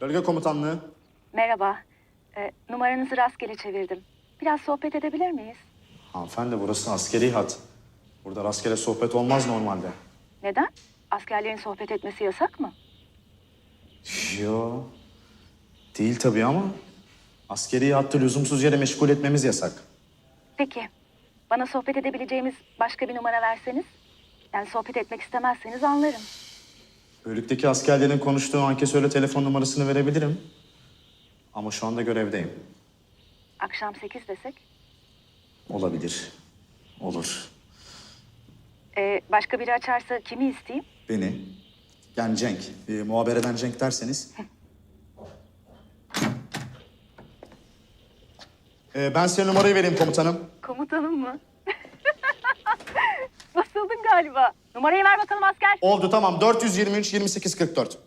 Bölge komutanlığı. Merhaba. Ee, numaranızı rastgele çevirdim. Biraz sohbet edebilir miyiz? Hanımefendi burası askeri hat. Burada rastgele sohbet olmaz normalde. Neden? Askerlerin sohbet etmesi yasak mı? Yo. Değil tabii ama askeri hattı lüzumsuz yere meşgul etmemiz yasak. Peki. Bana sohbet edebileceğimiz başka bir numara verseniz. Yani sohbet etmek istemezseniz anlarım. Bölükteki askerlerin konuştuğu ankesörle telefon numarasını verebilirim. Ama şu anda görevdeyim. Akşam sekiz desek. Olabilir. Olur. Ee, başka biri açarsa kimi isteyeyim? Beni, yani Cenk, e, muhabereden Cenk derseniz... Ee, ben size numarayı vereyim komutanım. Komutanım mı? Galiba. Numarayı ver bakalım asker. Oldu tamam 423 28 44.